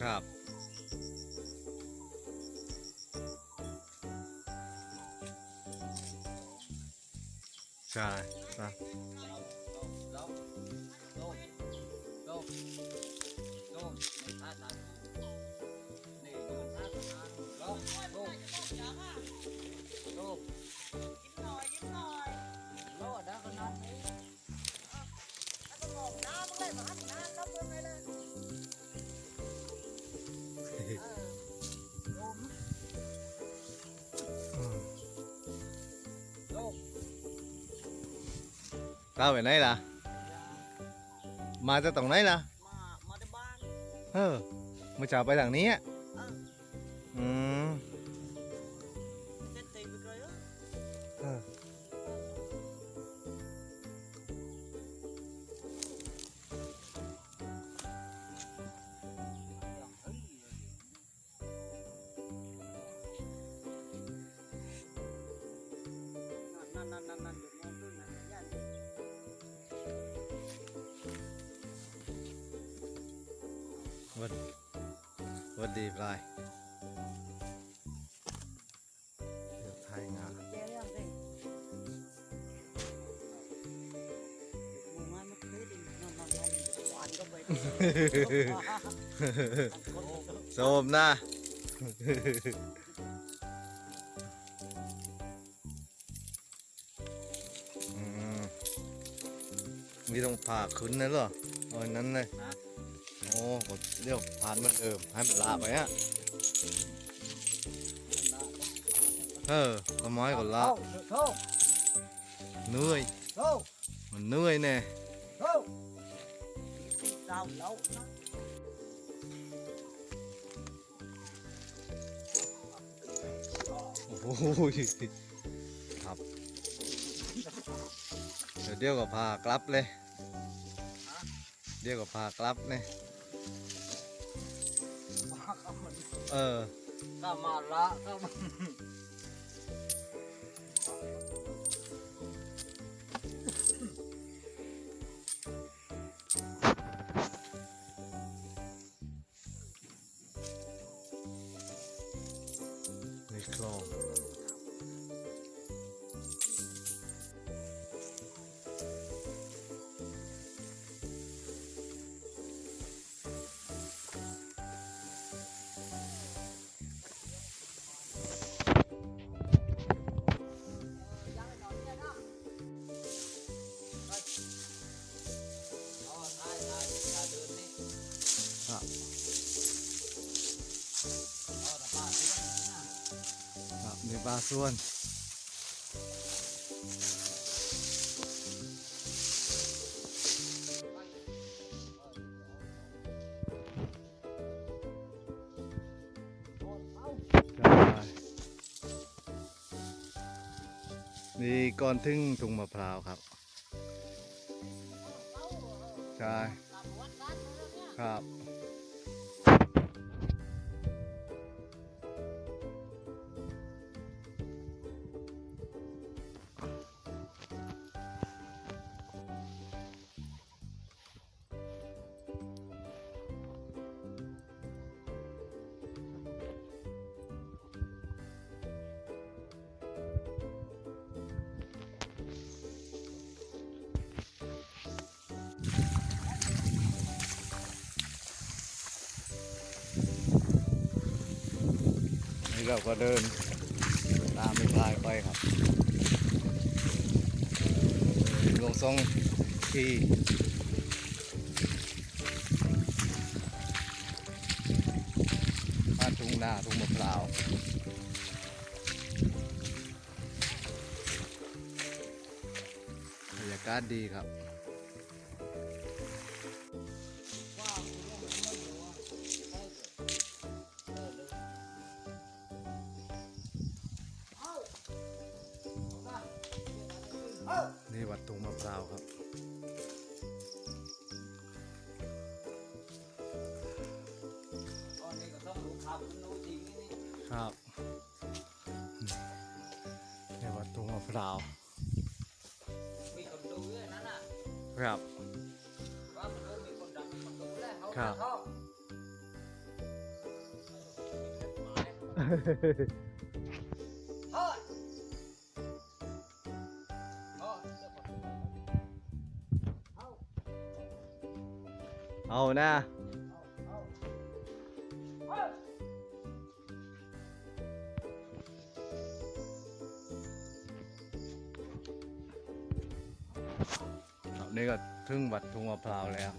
ครับใช่ใช่ยิ้มหน่อยยิ้มหน่อยราได้ขนาดนี้แล้วก็มองน้ามึงเลยมั้ ก้าวไปไหนล่ะ มาจากตรงไหนล่ะ มามาที่บ้าน เออเมื่อเช้าไปทางนี้อะเอออืม สมนะอืมมีต้องผ่าขึ้นนะเหรอเอาอันนั้นเลยฮะโอ้กดเรียกผ่านมันเอิมให้มันลาไปอะเออก็ไม้ก็ลา Thôi, thôi, เหนื่อย thôi, มันเหนื่อยแน่ thôi. ตีเต้าแล้วนะโอ้โหครับ เดี๋ยวเดี๋ยวก็พากลับเลย เดี๋ยวก็พากลับเนี่ยเออ Sama lah, sama. ในคลอ งค ส่วนนี่ก่อนถึงถุงมะพร้าวครับ ใช่ ครับ เราก็เดินตามไม่พายไปครับลงทรงที่บ้านทุ่งนาทุ่งมะพร้าวบรรยากาศดีครับ เอานะเอาเนี่ก็ถึงวัดทุ่งมะพร้าวแล้ว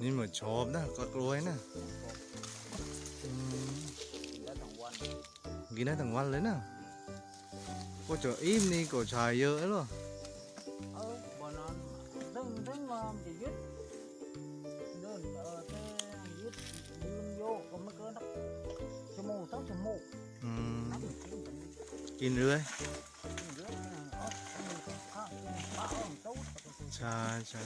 นี่เหมือนชอบนะก็กล้วยนะอืมกินได้ทั้งวันกินได้ทั้งวันเลยนะก็จะอิ่มนี่ก็ชายเยอะแล้วเหรอเออบ่นอนดึงดึงมามันจะยึดเดินเออแต่ยึดยืนโยกก็ไม่เกินสักชั่วโมงสองชั่วโมงอืมนั่งกินกันกินเรื่อยกินเยอะนะเออมีข้าวมีปลาเออตู้ใช่ใช่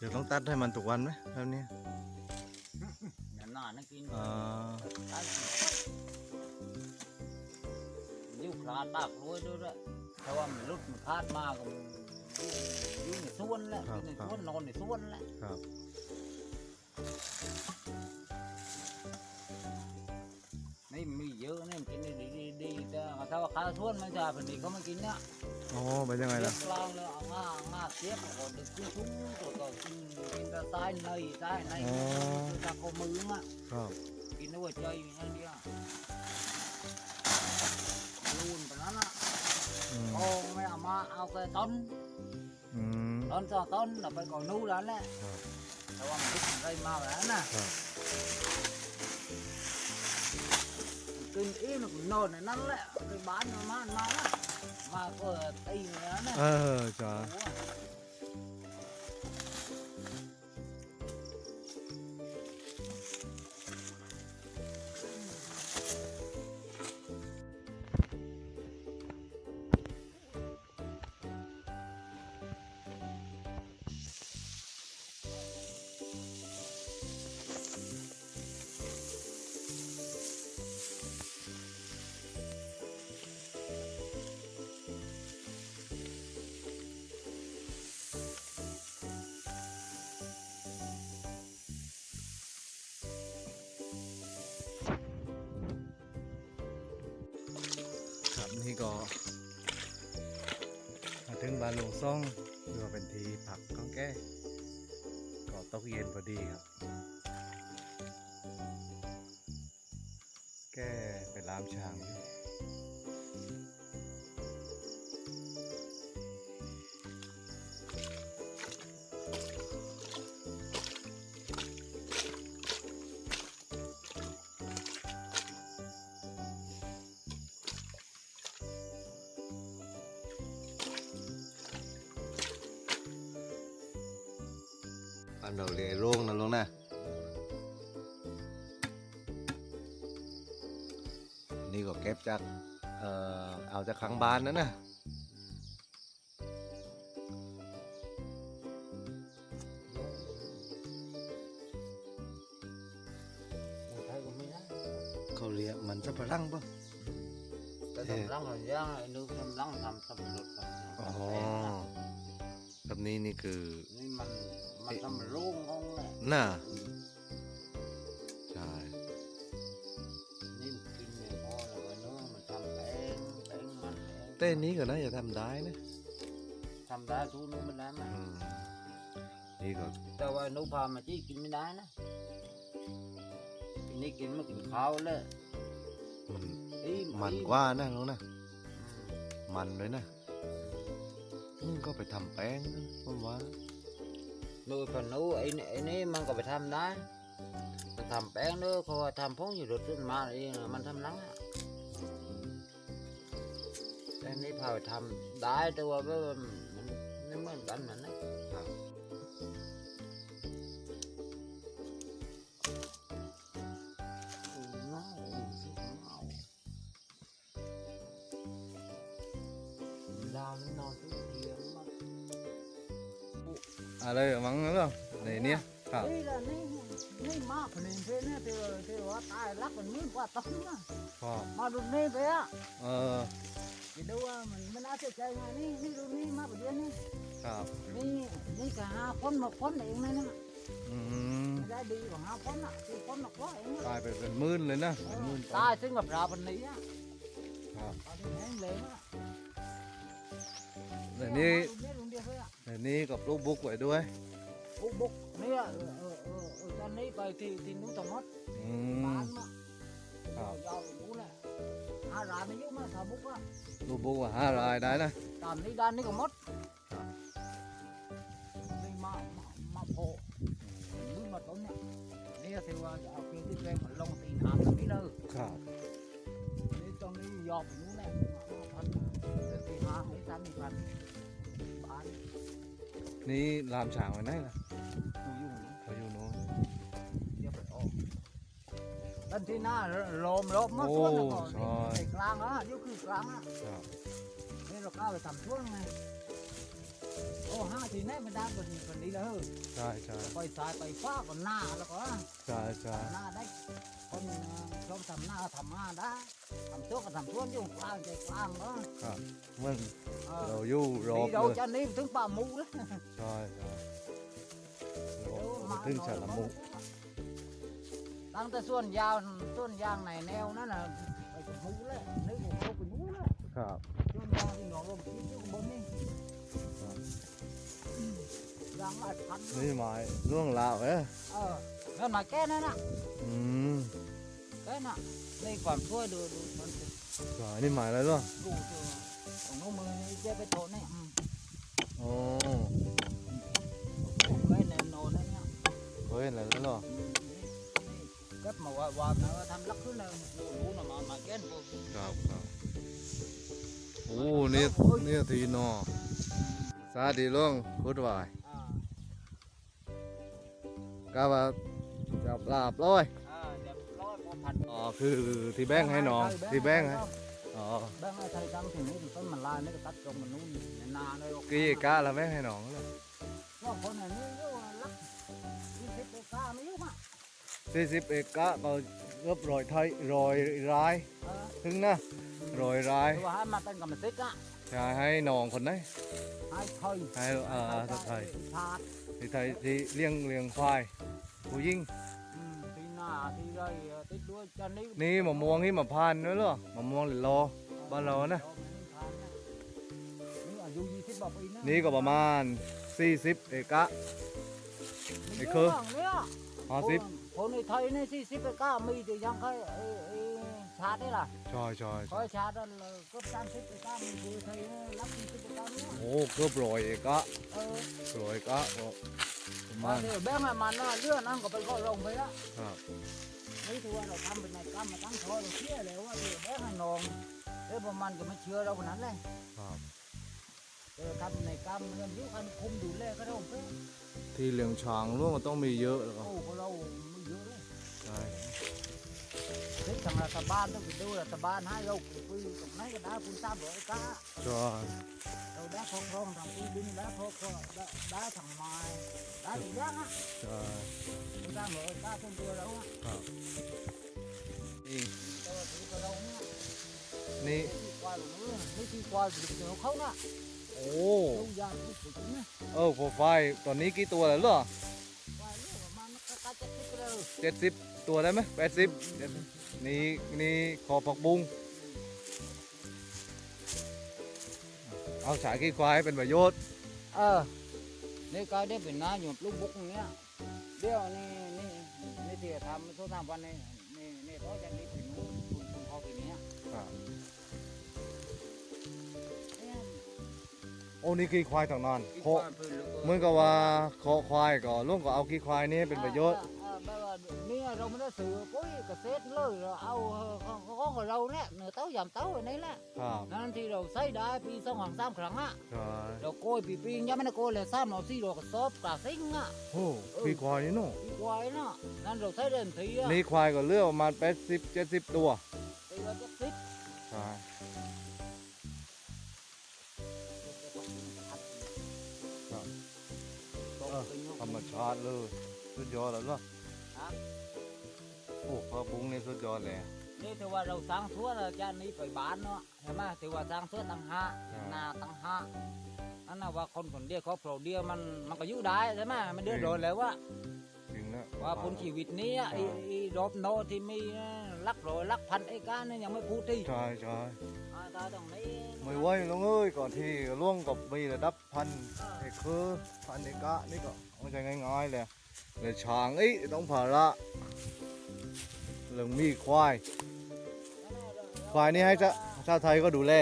เดี๋ยวต้องตัดให้มันทุกวันไหมแบบนี้นานๆนั่งกินอ่ายิ้วคลาดตากรวยด้วยด้วยแต่ว่ามันลุดมันคาดมากก็มันอยู่ในสวนแหละอยู่ในสวนนอนในสวนแหละครับนี่มีเยอะนี่มันกินได้ดีดีดีแต่ถ้าว่าข้าวสวนไม่ได้พอดีเขาไม่กินเนี่ยโอ้เป็นยังไงเลืล่ะอกลางเลยเอาง่าง่าเสียบก่อนเด็กกินทุ่งตัวก็กินกินแต่ใต้ในใต้ในคือตะโกมืออะครับกินด้วยใจอย่างเดียวลูนไปนั้นอะอืมโอ้ไม่เอามาเอาแค่ต้นอืมต้นสองต้นเราไปก่อนนู้นแล้ว แหละครับแต่ว่ามันคิดอะไรมาแล้วนะครับกินอิ่มนอนในนั้นแหละไปบ้านมามามาแล้วมาก็ตีแล้ วนะเออจ้ ถึงบ้านหลวงซ่องเรือว่าเป็นทีผักของแก้ก็ตกเย็นพอดีครับ แก้ไปลามช้างอยู่ อันเราเรียกโร่งนะลุงนะนี่ก็เก็บจากเอ่อเอาจากข้างบ้านนั่นนะใช้ก็ไม่ได้เขาเรียกมันจะปะรังป่ะแต่ทำรังหรือย่างไอ้นึกทำรังทำสำรวจทำอ๋อทำ แปลงนะแบบนี้นี่คือนี่มันมันทำรุ่งงงเลยน่าใช่นี่มันกินไม่พอแล้วก็เนื้อมันทำแปลงแปลงมันแปลงเต้นนี้ก็น่าจะทำได้นะทำได้ทุกนู้นมันได้ไหมอืมนี่ก็แต่ว่าหนูพามาจี้กินไม่ได้นะกินนี่กินไม่กินข้าวเลยมันอีมันอีกว่านะลุงนะอืมมันเลยนะ มึงก็ไปทำแป้งนะผมว่าหนูพอหนูไอ้นี่ไอ้นี่มันก็ไปทำได้ไปทำแป้งเด้อเขาว่าทำพงอยู่รถขึ้นมาเองมันทำหลังอะแต่นี่พาไปทำได้แต่ว่ามันมันไม่เหมือนกัน อะไรมั้งนั่นเหรอในเนี้ยครับนี่ละนี่นี่มาคนนึงเพื่อนเนี่ยที่ว่าที่ว่าตายรักคนนี้กว่าต้องนะพ่อมาดูนี่ไปอะเออไปดูว่ามันมันน่าเสียใจไงนี่นี่ดูนี่มาประเดี๋ยวนี้ครับนี่นี่ก็หาคนมาคนเองนะนี่อืมไม่ได้ดีกว่าหาคนอะคือคนมาคนเองตายไปเป็นหมื่นเลยนะเป็นหมื่นตายซึ่งกับเราคนนี้อะครับตอนนี้แห้งเลยอะใน นี้นี่ลุงเดียวเพื่อในนี้ก็ปลูกบุกไว้ด้วย บุกบุกเนี่ยเออเออเออเออตอนนี้ไปที่ที่นู้นตรงนั้นอืบ้าม นมาครับ ยาวไปนู้นแหละหาร้านไม่ยุ่งมาสาบุกอะปลูกบุกว่าห้ารายได้นะ ตามนี้ด้านนี้ก็หมดครับ นี่มามามาโผล่ลุ้นมาต้นเนี่ยนี่ก็ถือว่าจะเอาเกลือที่แรงมาลงตีน้ำตรงนี้เลยครับนี่ตรงนี้ยาวไปนู้นแหละพันตีน้ำนี่สามสี่พันบ้าน นี่ลามฉางไว้ไหนล่ะอยู่อยู่เขาอยู่โน้นเดี๋ยวไปออกด้านที่หน้าลมลมมาโอ้ส่วนแล้วก็ใช่ไอ้กลางอะนี่คือกลางอะครับนี่เราก้าวไปทำช่วงไง โอ้ห้าทีแน่ไม่ได้คนคนนี้เลยใช่ใช่ไปซ้ายไปฟ้าก่อนหน้าแล้วก็ใช่ใช่หน้าได้คนชอบทำหน้าทำหน้าได้ทำช่วก็ทำช่วอยู่กลางใจกลางเนาะครับมันเราอยู่รอบนี่เราจะนี่ถึงป่ามูแล้วใช่ใช่รอบถึงฉลามมุกตั้งแต่ส่วนยาวส่วนยางในแนวนั่นน่ะไปถึงมูแล้วนึกว่าเขาไปมูแล้วครับส่วนยางที่หนองลมคิดอยู่บนนี่ ยางมาพันนี่ไม้ล่วงลาวเอ้ยเออนั่นมาแก้นั่นน่ะอืมแก้น่ะนี่ก่อนช่วยดูดูมันสิใช่นี่ไม้อะไรล่ะดูตัวของน้องมือนี่เจ๊ไปโตนี่อืมอ๋อผมไปในโนนั่นเนี่ยเฮ้ยอะไรแล้วล่ะอืมนี่นี่เก็บมาว่าว่านะว่าทำลักขึ้นเลยดูดูน่ะมามาแก้นพวกครับครับโอ้นี่นี่ทีนอสาดีล่วงพุดวายอ่า ก็ว่าจับลาบร้อยอ่าเดี๋ยวร้อยพอผัดอ๋อคือที่แบงค์ให้น้องที่แบงค์ให้อ๋อแบงค์ให้ไทยดำถึงนี่ต้นมันลายนี่ก็ตัดตรงมันนู้นในนาเลยกี่กะละแบงค์ให้น้องเลยว่าคนอันนี้อยู่ลักยี่สิบเอกาไม่อยู่มาสี่สิบเอกกะก็เกือบร้อยไทยร้อยรายเออถึงนะร้อยรายหรือว่าให้มาเป็นกรรมสิทธิ์อะจะให้น้องคนไหนให้ไทยให้อ่าไทย ชาติที่ไทยที่เลี้ยงเลี้ยงควายผู้ยิ่งอืมที่หน้าที่ไรเอ่อติดด้วยจันนี้นี่มะม่วงที่มะพร้านด้วยเหรอมะม่วงหรือรอบ้านเรานะ นี่อายุยี่สิบกว่าปีนะนี่ก็ประมาณ 40 เอกะไอ้คือเนี่ย50 คนในไทยนี่สี่สิบเอกามีแต่ยังเคยไอ้ไอ้ ชาตินี่ล่ะใช่ใช่คอยชาตินั่นเลยก็สามสิบเอกามีคือไทยนี่รับสี่สิบเอกาเนี่ยโอ้เกือบร้อยเอกะเออร้อยเอกะก็ประมามาณเนี่ยแบงค์ให้มันนะเรื่องนั้นก็ไปก็ลงไปละครับนี่ถือว่าเราทำเป็นในกรรมมาตั้งทอเราเชื่อเลยว่าเออแบงค์ให้นองเออประมาณก็ไม่เชื่อเราคนนั้นเลยครับเออทำในกรรมเงินยุคันคุมดูแลก็ได้ผมเพื่อที่เหลืองช้างร่วงก็ต้องมีเยอะแล้วก็โอ้ของเรา เด็กทางรัฐบาลต้องไปดูรัฐบาลให้เราคุยตรงไหนก็ได้คุณทราบหรือก้าใช่เราได้ของรองทางที่ดินได้พอก็ได้ได้ทางไม้ได้ทุกอย่างอะใช่คุณทราบหรือก้าเป็นตัวเราอะครับนี่ต่ว่าถือตัวเราเนี่ยนี่ที่ควายหลงเรื่องนี่ที่ควายหลงเขาน่ะโอ้ยาที่สุดเนี่เออโปรไฟล์ตอนนี้กี่ตัวแล้วเหรอควายเรื่องประเจ็ดสิบตัวได้ไหมแปดสิบ นี่นี่ขอผักบุ้งเอาฉายขี้ควายเป็นประโยชน์ เออ นี่ก็ได้เป็นนาหยุดลูกบุกเนี้ยเดี๋ยวนี่นี่นี่ที่ทำทุกทำวันนี้นี่นี่เขาจะรีบถึงคุณคุณพ่อปีนี้ครับเนี่ยโอ้นี่ขี้ควายต่างนานอีกโคควายเพิ่นเหลือเกินเหมือนกับว่าขอควายก็ลุงก็เอาขี้ควายนี่เป็นประโยชน์ เนี่ยเราไม่ได้สื่อปุ้ยเกษตรเลยเราเอาของของเราเนี่ยเนื้อเต้ายำเต้าอันนี้แหละครับนั่นที่เราใช้ได้ปีสองหางสามครั้งอะใช่เราโกยปีปียังไม่ได้โกยเลยสามเราสี่เราก็ซอบกระซิงอะโอ้ขี้ควายนี่เนาะปีควายเนาะนั่นเราใช้เดินทีอะนี่ควายก็เลือกประมาณแปดสิบเจ็ดสิบตัวปีละเจ็ดสิบใช่ธรรมชาติเลยสุดยอดแล้วเหรอครับโอ้พระบุ้งนี่สุดยอดเลย นี่ถือว่าเราสร้างทั่วเราจะนี้ไปบ้านเนาะใช่ไหมถือว่าสร้างทั่วตั้งห้าครับนาตั้งห้าอันน่ะว่าคนคนเดียวครอบครัวเดียวมันมันก็อยู่ได้ใช่ไหมมันเดือดร้อนแล้วว่าจริงนะว่าผลชีวิตนี้อะไอ้ไอ้รอบโนที่มีลักร้อยลักพันไอ้การนี่ยังไม่พูดที่ใช่ใช่อ่าตาตรงนี้ไม่ไหวลงเอ้ยก่อนที่ล่วงกับมีระดับพันเอกคือพันเอกะนี่ก็ไม่ใช่ง่ายๆเลยเลยช้างเอ้ยต้องภาระ เรื่องมีควาย ควายนี่ให้จะชาวไทยก็ดูแล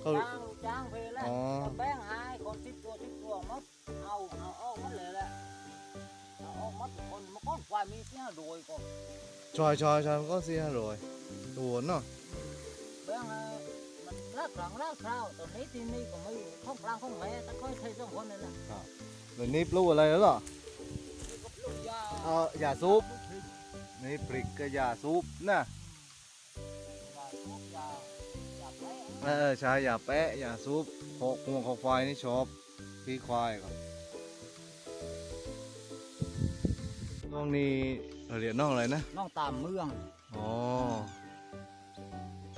เขา จ้างจ้างเพลแล้วอ๋อ แบ่งให้คนสิบตัวสิบตัวหมดเอาเอาเอาหมดเลยแหละเอาเอาหมดคนมาก้อนควายมีเสียรวยก็ชอยชอยชอยก็เสียเลยตัวเนาะแบ่งให้มันรักหลังรักคราวตอนนี้ที่นี่ก็ไม่ข้องกลางข้องแม่ตะค่อยใช้สองคนนี่แหละเดี๋ยวนี้ปลูกอะไรแล้วเหรอนี่ก็ปลูกยาเอาอย่าซุป นี่พริกก็อย่าซุปนะยาสูบยายาแผลเออใช่อย่าแปะอย่าซุปขอกหัวขอกควายนี่ชอบพี่ควายก่อนน้องนี่เราเรียกน้องอะไรนะน้องตามเมืองอ๋อ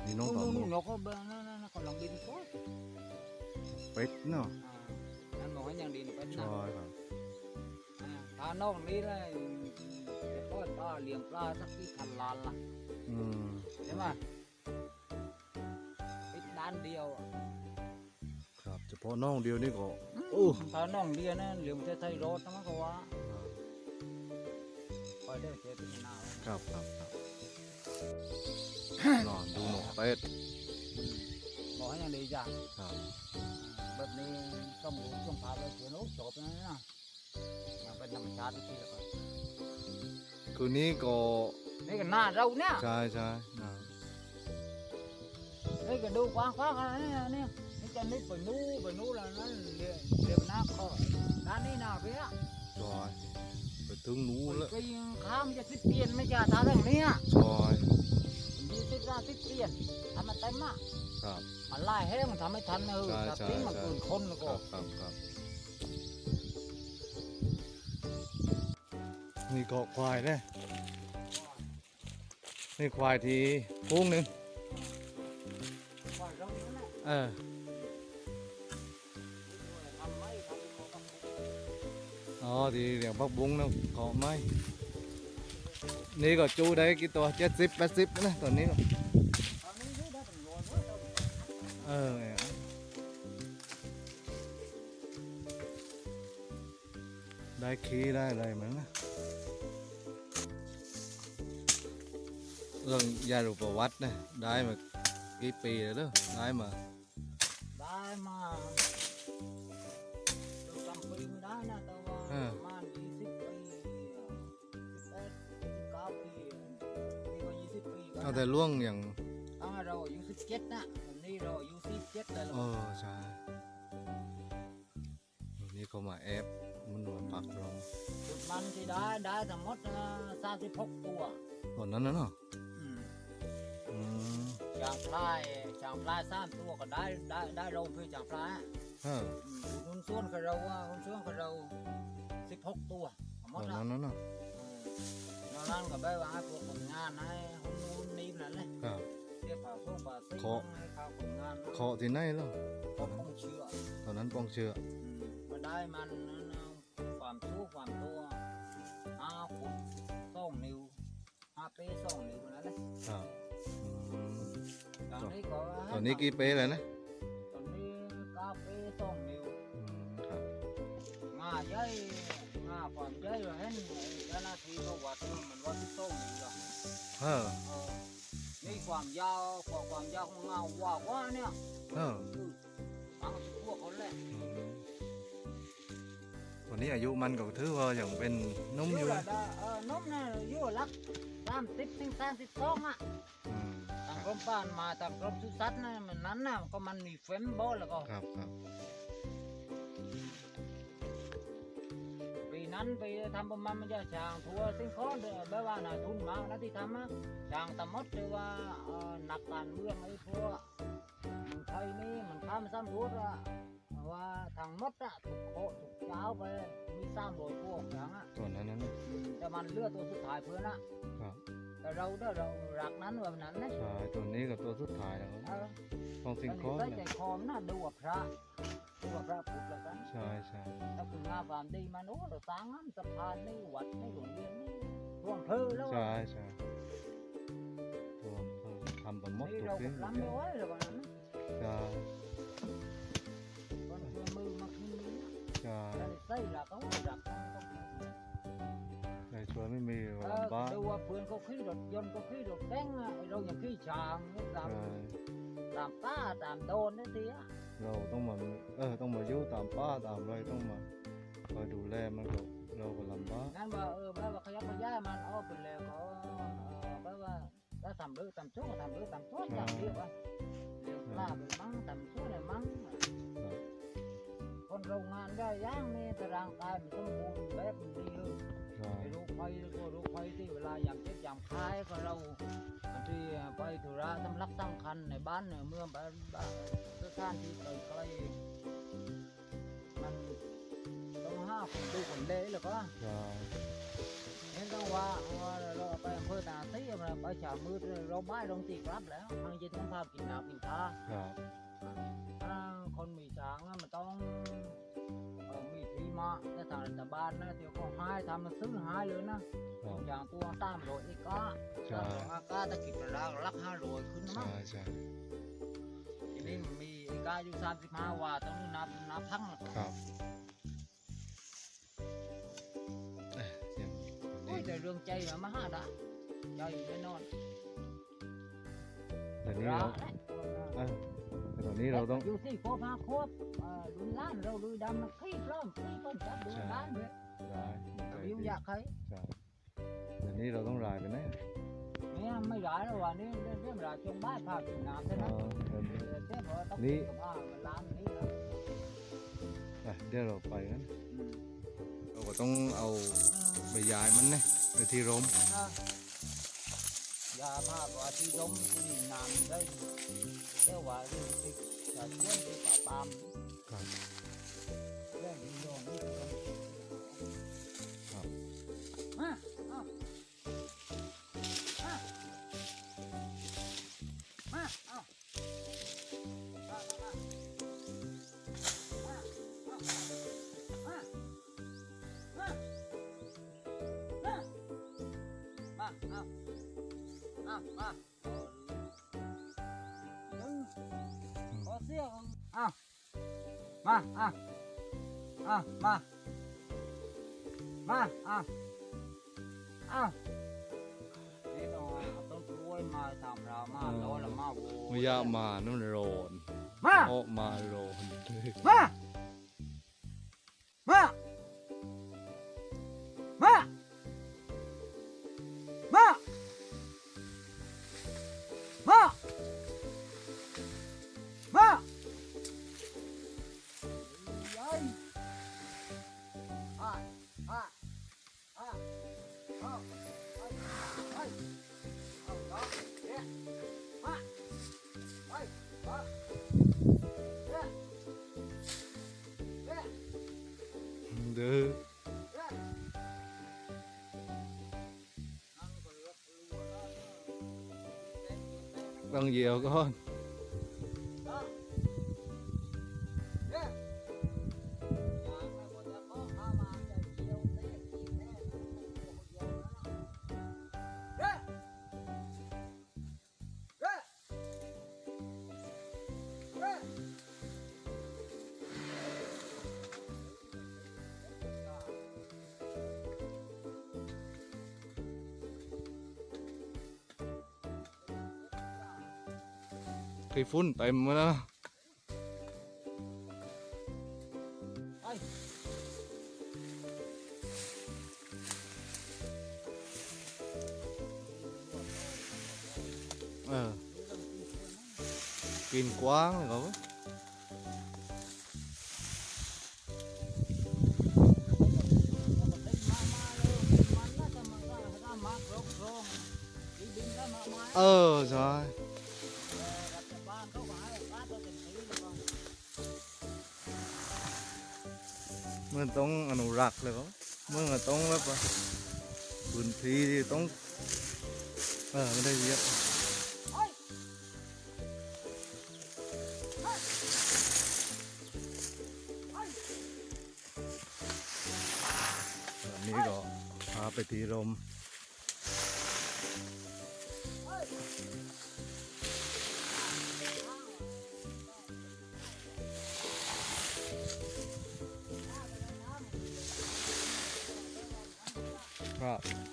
นี่น้องต่อนู่มืนอๆเราก็เบิ่งนั่นๆๆกำลังดินก็เป็ดเนาะอ่านั่นบอกให้ยังดินเป็นใช่นะครับอ่าถ้านอกนี้เลย จะปล่อยปลาเลี้ยงปลาสักที่พันล้านละอืมใช่ไหมปิดด้านเดียวอะครับเฉพาะน้องเดียวนี่ก็อืมโอ้ ถ้าน้องเดียวนะเหลืองจะไทยรถนะมันก็ว่าคอยได้เจอเป็นหนาวครับครับครับนอนดูนกเป็ดบอกให้ยังดีจ้ะครับ แบบนี้ต้องรู้ต้องพาไปเสียนุจบนะนะยังเป็นธรรมชาติที่แล้วก็ คืนนี้ก็นี่ก็หน้าเราเนี่ยใช่ใช่นะนี่ก็ดูกว้างกว้างอะไรเนี่ยเนี่ยนี่จะนี่ไปนู้ไปนู้แล้วนั่นเรียเรียบหน้าคอด้านนี้หน้าเพี้ยซอยไปถึงนู้นแล้วก็ยังข้ามจะสิบเปลี่ยนไม่ใช่ทางเรื่องนี้ซอยยี่สิบห้าสิบเปลี่ยนทำมันเต็มอะครับมันไล่แห้งมันทำไม่ทันเออใช่ถ้าใช่ทิ้งมันใช่เกินคนแล้วคก็รับครับครับ นี่ก็ควายเนี่ยนี่ควายทีพุงหนึ่งปล่อยเราเนี่ยนะเออทำไม่ทำมันก็อ๋อทีเลี้ยงพักบุ้งนะขอไม่นี่ก็จูได้กี่ตัวเจ็ดสิบแปดสิบนะตอนนี้ก็ตอนนี้ได้เป็นร้อยเว้ยเราเออเนี่ยได้ขี้ได้อะไรมั้งนะ เรื่องยารูปวัดนะได้มากี่ปีแล้วเด้อได้มาได้มาเราจำปีไม่ได้นะแต่ว่าเออประมาณยี่สิบปีสิบแปดสิบเก้าปีนี่ก็ยี่สิบปีก็เอาแต่ล่วงอย่างตั้งแต่เราอายุสิบเจ็ดนะวันนี้เราอายุสิบเจ็ดแล้วเออใช่นี่นี่เขามาแอบมันหนวดปักลงจุดมันที่ได้ได้ทั้งหมดสามสิบหกตัวตอนนั้นนะเนาะอืมอืม จางพลายจางพลายสามตัวก็ได้ได้ได้เราเพื่อจางพลายเอออืมคุณส่วนกับเราว่าคุณส่วนกับเราสิบหกตัวหมตอดนละนั้นนะเนาะอืมนอกนั้นก็ไปว่าให้พวกคนงานให้คนนู้นนี่นั่นเลยครับเรียกป่าส่งป่าซิเคาะให้เขาคนงานเคาะที่ไหนแล้วเขาคงเชื่อตอนนั้นปองเชื่อมาได้มันความสู้ความตัวห้าฟุตสองนิ้วห้าเป้สองนิ้วนั่นเลยครับ ตอนนี้ก็ให้ตอนนี้กี่เป๊ะเลยนะ ตอนนี้เก้าเป้สองนิ้วอืมครับง่าใหญ่ง่าความใหญ่เห็นเจ้าหน้าที่เขาวัดมันวัดที่สองนิ้วหรอกเออเออนี่ความยาวกว่าความยาวของเงาว่าว่าเนี่ยเออคือฟังพวกเขาแหละอืมวันนี้อายุมันก็ถือว่าอย่างเป็นนุ่มอยู่ละนะได้เออนมน่ะอยู่ลัก สามสิบถึงสามสิบสองอะอืมคทางรับกรมป่านมาทางกรมสุสัตว์นะมันนั้นนะก็มันมีเฟ้มบอแล้วก็ครับครับปีนั้นไปทำประมาณมันจะช่างทัวร์สิงคอร์เดแบบว่าน่ะทุนมากนะที่ทำอะช่างตะมดหรือว่าเอ่อนักการเมืองไอ้พวก มันไทยนี่มันข้ามซ้ำรู้อะว่าทางมดอะถูกโคถูกเจ้าไปมีสามโดยพวกอย่างอะตอนนั้นนะเนอะอืมแต่มันเลือดตัวสุดท้ายเพื่อนอะครับแต่เราเด้อเรารักนั้นแบบนั้นนะใช่ตัวนี้กับตัวสุดท้ายแล้วครับเออต้องสิงอันคนี้อร์ได้เนี่ใจยคอมนะดูว่าพระดูว่าพระพุทธแล้วกันใช่ใช่ถ้าคุณงามความดีมันโอ้เราสร้างงานสะพานในวัดในโรงเรียนนี่ร่วมเพอแล้วใช่ใช่รวมเพิ่มทำประมดนี่ถูกเราที่ก็ล้ำไม่ไหวแล้วกันนั้นใช่คนเชื่อมือมาขึ้นนี้ใช่แล้วใส่หลักเขาหลักเขาต้อง ในช่วยไม่มีเอว่าอลำบากดูว่าเพื่อนเขาขี่รถยนต์เขาขี่รถแต่งอะไอ้เราอย่างขี่ช้างนี่ตามใช่ตามป้าตามโดนนี่ทีอะเราต้องมาเออต้องมาอยู่ตามป้าตามอะไรต้องมาคอยดูแลมันก็เราก็ลำบากงั้นว่าเออแบบว่าขยับขย้ายมันเอาไปแล้วเขาเออแบบว่าถ้าทำเรื่องทำชั่วทำเรื่องทำชั่วทำเรื่องว่าเรื่องก ลาไปมั้งทำชั่วเลยมั้งคนโรงงานได้ย่างนี่แต่ร่างกายมันสมบูรณ์แบบดีเลยใช่ไอ้ลูกไฟก็ลูกไฟที่เวลาอยามเจ็บยามคลายก็เราที่ไปธุระสำลักตั้งคันในบ้านในเมืองบ้านบ้านสถานที่ไกลๆมันต้องห้าคนดูคนเละแล้วก็ใช่ เห็นต้องว่าว่าเราไปอำเภอตาตีมาไปฉามือเราบ้านลงตีกลับแล้วทางเย็นต้องพากินน้ำกินข้าวครับถ้าคนมีช้างนะมันต้องเอ่อมีที่มาในทางรัฐบาลนะเดี๋ยวเขาให้ทำมาซื้อให้เลยนะครับอย่างตัวตามโรยอีกก็ใช่ตามโรยอากาตะกิดรักรักห้าโรยขึ้นมั้ใช่งใช่ทีนี้มันมีอีกาอยู่สามสิบห้าว่าต้องนับนับทั้งแล้วก็ครับ แต่เรื่องใจมันมาห้าดะใจแน่นอนเดี๋ยวนี้รัเรากแหละเอ้ยแต่ตอนนี้เราต้องอยู่ที่โคพาโคบเอ่อลุนล้านเราลุยดำมันขี้ปล้อมขี้ต้นจับดูล้านเลยได้ใจยิ้มดีอยากใครใช่เดี๋ยวนี้เราต้องรายไปไหนเนี่ยไม่ร้ายแล้ววันนี้เรื่องเรื่องราวจงบ้านพากินน้ำใช่ไหมอ๋อเดี๋ยวนี้เจ๊บอกว่าต้องนี่กับผ้ามันล้างนี่แล้วอะเดี๋ยวเราไปกันอืมเราก็ต้องเอา ใบยายมันเนี่ยไปที่ร่มอะยาผ้าว่าที่ล้มที่น้ำได้เจ้าว่าที่ที่จะช่วยที่ป่าปามครับเรื่องนี้โยมนี่ อามาหนึ่งขอเสียงอ้ามาอะอะมามาอะอ้าวนี่ต้องเอาต้นกล้วยมาทำรามาโดนละมาโว ไม่ยากมานั่นโรนมาออกมาโรน มามา ต้องเหยียวก่อน ขี้ฝุ่นเต็มแล้วนะไปเออกินกว้างเลยเขา เลยเมันก็ต้องแบบว่าพื้นที่ต้องเออไม่ได้เยอะอันนี้ก็พาไปทีรม ค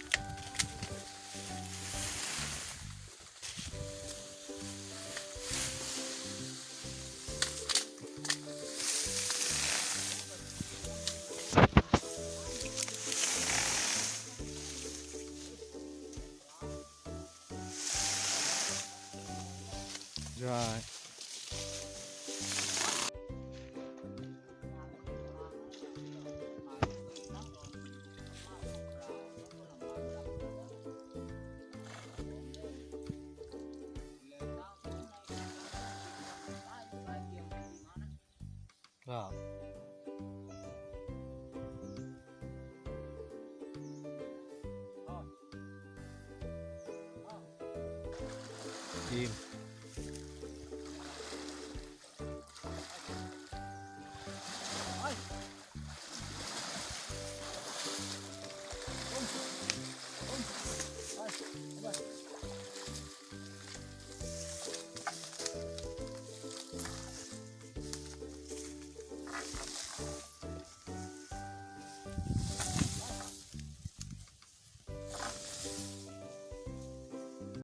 ครับทีม